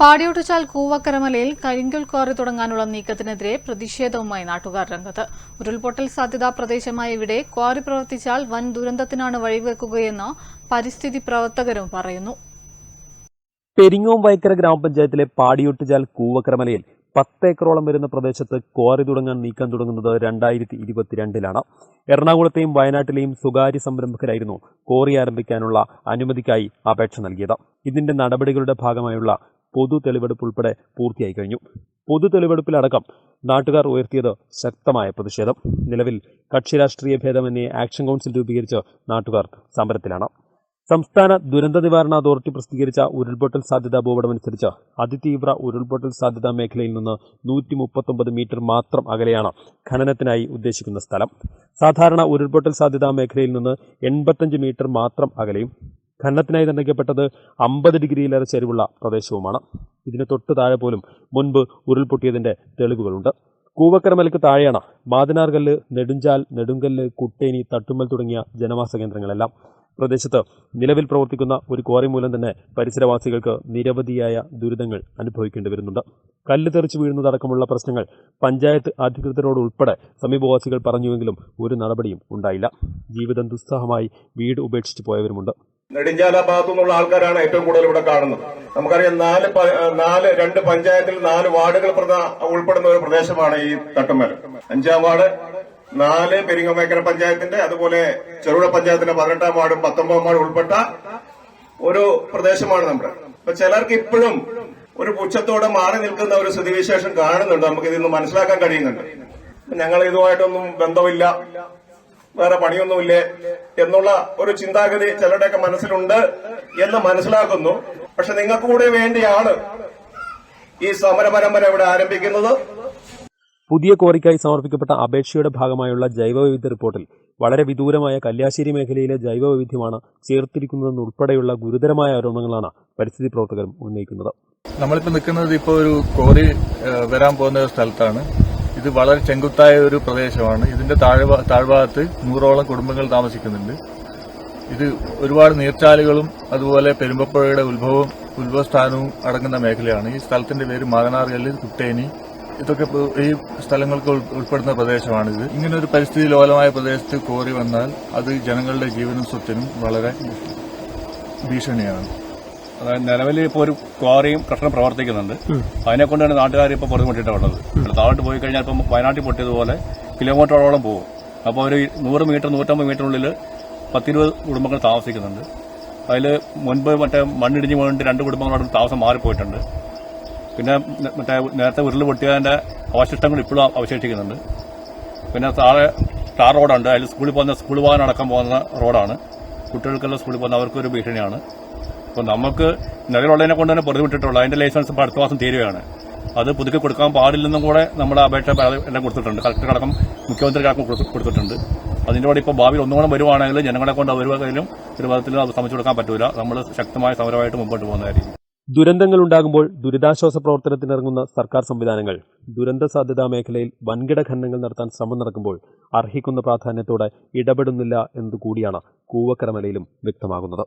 പാടിയോട്ടുചാൽ കൂവക്കരമലയിൽ കരിങ്കൽ ക്വാറി തുടങ്ങാനുള്ള നീക്കത്തിനെതിരെ പ്രതിഷേധവുമായി നാട്ടുകാർ രംഗത്ത്. ഉരുൾപൊട്ടൽ സാധ്യതാ പ്രദേശമായ ഇവിടെ ക്വാറി പ്രവർത്തിച്ചാൽ വൻ ദുരന്തത്തിനാണ് വഴിവെക്കുകയെന്ന് പരിസ്ഥിതി പ്രവർത്തകരും പറയുന്നു. പെരിങ്ങോം വൈക്കര ഗ്രാമപഞ്ചായത്തിലെ പാടിയൊട്ടുചാൽ കൂവക്കരമലയിൽ പത്തേക്കറോളം വരുന്ന പ്രദേശത്ത് ക്വാറി തുടങ്ങാൻ നീക്കം തുടങ്ങുന്നത് രണ്ടായിരത്തി ഇരുപത്തിരണ്ടിലാണ് എറണാകുളത്തെയും വയനാട്ടിലെയും സ്വകാര്യ സംരംഭകരായിരുന്നു ക്വാറി ആരംഭിക്കാനുള്ള അനുമതിക്കായി അപേക്ഷ നൽകിയത്. ഇതിന്റെ നടപടികളുടെ ഭാഗമായുള്ള പൊതു തെളിവെടുപ്പ് ഉൾപ്പെടെ പൂർത്തിയായി കഴിഞ്ഞു. പൊതു തെളിവെടുപ്പിലടക്കം നാട്ടുകാർ ഉയർത്തിയത് ശക്തമായ പ്രതിഷേധം. നിലവിൽ കക്ഷി രാഷ്ട്രീയ ഭേദമന്യേ ആക്ഷൻ കൗൺസിൽ രൂപീകരിച്ച് നാട്ടുകാർ സമരത്തിലാണ്. സംസ്ഥാന ദുരന്ത നിവാരണ അതോറിറ്റി പ്രസിദ്ധീകരിച്ച ഉരുൾപൊട്ടൽ സാധ്യതാ ഭൂപടമനുസരിച്ച് അതിതീവ്ര ഉരുൾപൊട്ടൽ സാധ്യതാ മേഖലയിൽ നിന്ന് നൂറ്റി മുപ്പത്തൊമ്പത് മീറ്റർ മാത്രം അകലെയാണ് ഖനനത്തിനായി ഉദ്ദേശിക്കുന്ന സ്ഥലം. സാധാരണ ഉരുൾപൊട്ടൽ സാധ്യതാ മേഖലയിൽ നിന്ന് എൺപത്തഞ്ച് മീറ്റർ മാത്രം അകലെയും ഖനനത്തിനായി നിർണയിക്കപ്പെട്ടത് അമ്പത് ഡിഗ്രിയിലേറെ ചെരിവുള്ള പ്രദേശവുമാണ്. ഇതിന് തൊട്ട് താഴെ പോലും മുൻപ് ഉരുൾപൊട്ടിയതിന്റെ തെളിവുകളുണ്ട്. കൂവക്കരമലയ്ക്ക് താഴെയാണ് മാതനാർകല്ല് നെടുഞ്ചാൽ നെടുങ്കല്ല് കുട്ടേനി തട്ടുമ്മൽ തുടങ്ങിയ ജനവാസ കേന്ദ്രങ്ങളെല്ലാം. പ്രദേശത്ത് നിലവിൽ പ്രവർത്തിക്കുന്ന ഒരു ക്വാറി മൂലം തന്നെ പരിസരവാസികൾക്ക് നിരവധിയായ ദുരിതങ്ങൾ അനുഭവിക്കേണ്ടി വരുന്നുണ്ട്. കല്ല് തെറിച്ചു വീഴുന്നതടക്കമുള്ള പ്രശ്നങ്ങൾ പഞ്ചായത്ത് അധികൃതരോട് ഉൾപ്പെടെ സമീപവാസികൾ പറഞ്ഞുവെങ്കിലും ഒരു നടപടിയും ഉണ്ടായില്ല. ജീവിതം ദുസ്സഹമായി വീട് ഉപേക്ഷിച്ച് പോയവരുമുണ്ട്. നെടുഞ്ചാല ഭാഗത്തു നിന്നുള്ള ആൾക്കാരാണ് ഏറ്റവും കൂടുതൽ ഇവിടെ കാണുന്നത്. നമുക്കറിയാം നാല് നാല് രണ്ട് പഞ്ചായത്തിൽ നാല് വാർഡുകൾ ഉൾപ്പെടുന്ന ഒരു പ്രദേശമാണ് ഈ തട്ടുമല അഞ്ചാം വാർഡ് നാല് പെരിങ്ങമേക്കര പഞ്ചായത്തിന്റെ അതുപോലെ ചെറുപുഴ പഞ്ചായത്തിന്റെ പതിനെട്ടാം വാർഡും പത്തൊമ്പതാം വാർഡും ഉൾപ്പെട്ട ഒരു പ്രദേശമാണ് നമ്മുടെ. അപ്പൊ ചിലർക്ക് ഇപ്പോഴും ഒരു പുച്ഛത്തോടെ മാറി നിൽക്കുന്ന ഒരു സ്ഥിതിവിശേഷം കാണുന്നുണ്ട്. നമുക്ക് ഇതിന്ന് മനസ്സിലാക്കാൻ കഴിയുന്നുണ്ട്. ഞങ്ങൾ ഇതുമായിട്ടൊന്നും ബന്ധമില്ല. വേറെ പണിയൊന്നുമില്ലേ എന്നുള്ള ഒരു ചിന്താഗതി ചിലരുടെയൊക്കെ മനസ്സിലുണ്ട് എന്ന് മനസ്സിലാക്കുന്നു. പക്ഷെ നിങ്ങൾക്ക് കൂടെ വേണ്ടിയാണ് ഈ സമര പരമ്പര ഇവിടെ ആരംഭിക്കുന്നത്. പുതിയ ക്വാറിക്കായി സമർപ്പിക്കപ്പെട്ട അപേക്ഷയുടെ ഭാഗമായുള്ള ജൈവവൈവിധ്യ റിപ്പോർട്ടിൽ വളരെ വിദൂരമായ കല്യാശ്ശേരി മേഖലയിലെ ജൈവവൈവിധ്യമാണ് ചേർത്തിരിക്കുന്നതെന്നുൾപ്പെടെയുള്ള ഗുരുതരമായ ആരോപണങ്ങളാണ് പരിസ്ഥിതി പ്രവർത്തകരും ഉന്നയിക്കുന്നത്. നമ്മളിപ്പോൾ നിൽക്കുന്നത് ഇപ്പോൾ ഒരു കോറി വരാൻ പോകുന്ന സ്ഥലത്താണ്. ഇത് വളരെ ചെങ്കുത്തായ ഒരു പ്രദേശമാണ്. ഇതിന്റെ താഴ്ഭാ- താഴ്ഭാഗത്ത് നൂറോളം കുടുംബങ്ങൾ താമസിക്കുന്നുണ്ട്. ഇത് ഒരുപാട് നീർച്ചാലുകളും അതുപോലെ പെരുമ്പപ്പുഴയുടെ ഉത്ഭവം ഉത്ഭവസ്ഥാനവും അടങ്ങുന്ന മേഖലയാണ്. ഈ സ്ഥലത്തിന്റെ പേര് മാതനാർകല്ല് കുട്ടേനി. ഇതൊക്കെ ഈ സ്ഥലങ്ങൾക്ക് ഉൾ- ഉൾപ്പെടുന്ന പ്രദേശമാണിത്. ഇങ്ങനെ ഒരു പരിസ്ഥിതി ലോലമായ പ്രദേശത്ത് കോറി വന്നാൽ അത് ജനങ്ങളുടെ ജീവനും സ്വത്തിനും വളരെ ഭീഷണിയാണ്. നിലവിൽ ഇപ്പോൾ ഒരു ക്വാറിയും പ്രശ്നം പ്രവർത്തിക്കുന്നുണ്ട്. അതിനെ കൊണ്ടാണ് നാട്ടുകാർ ഇപ്പോൾ പൊറുതിമുട്ടിട്ടുള്ളത് താഴോട്ട് പോയി കഴിഞ്ഞാൽ ഇപ്പം വയനാട്ടിൽ പൊട്ടിയതുപോലെ കിലോമീറ്ററോളം പോകും. അപ്പോൾ ഒരു നൂറ് മീറ്റർ നൂറ്റമ്പത് മീറ്ററിനുള്ളിൽ പത്തിരുപത് കുടുംബങ്ങൾ താമസിക്കുന്നുണ്ട്. അതിൽ മുൻപ് മറ്റേ മണ്ണിടിഞ്ഞ് വീണിട്ട് രണ്ട് കുടുംബങ്ങളോട് താമസം മാറിപ്പോയിട്ടുണ്ട്. പിന്നെ മറ്റേ നേരത്തെ ഉരുൾ പൊട്ടിയതിന്റെ അവശിഷ്ടങ്ങൾ ഇപ്പോഴും അവശേഷിക്കുന്നുണ്ട്. പിന്നെ താഴെ ടാർ റോഡുണ്ട്. അതിൽ സ്കൂളിൽ പോകുന്ന സ്കൂൾ വാഹനം അടക്കം പോകുന്ന റോഡാണ്. കുട്ടികൾക്കെല്ലാം സ്കൂളിൽ പോകുന്ന അവർക്കൊരു ഭീഷണിയാണ്. അപ്പോൾ നമുക്ക് നിലവിലുള്ളതിനെ കൊണ്ട് തന്നെ പൊറുതിവിട്ടിട്ടുള്ളൂ അതിന്റെ ലൈസൻസ് ഇപ്പോൾ അടുത്ത മാസം തീരുകയാണ്. അത് പുതുക്കി കൊടുക്കാൻ പാടില്ലെന്നും കൂടെ നമ്മുടെ അപേക്ഷ എല്ലാം കൊടുത്തിട്ടുണ്ട്. കളക്ടർ അടക്കം മുഖ്യമന്ത്രി അടക്കം കൊടുത്തിട്ടുണ്ട്. അതിന്റെ കൂടെ ഇപ്പോൾ ഭാവിയിൽ ഒന്നുകൂടെ വരുവാണെങ്കിൽ ജനങ്ങളെ കൊണ്ട് വരുവാണെങ്കിലും ഒരു വിധത്തിലും അത് ശ്രമിച്ചു കൊടുക്കാൻ പറ്റൂല. നമ്മൾ ശക്തമായ സമരമായിട്ട് മുമ്പോട്ട് പോകുന്നതായിരിക്കും ദുരന്തങ്ങൾ ഉണ്ടാകുമ്പോൾ ദുരിതാശ്വാസ പ്രവർത്തനത്തിനിറങ്ങുന്ന സർക്കാർ സംവിധാനങ്ങൾ ദുരന്ത സാധ്യതാ മേഖലയിൽ വൻകിട ഖനനങ്ങൾ നടത്താൻ ശ്രമം നടക്കുമ്പോൾ അർഹിക്കുന്ന പ്രാധാന്യത്തോടെ ഇടപെടുന്നില്ല എന്നതുകൂടിയാണ് കൂവക്കരമലയിലും വ്യക്തമാകുന്നത്.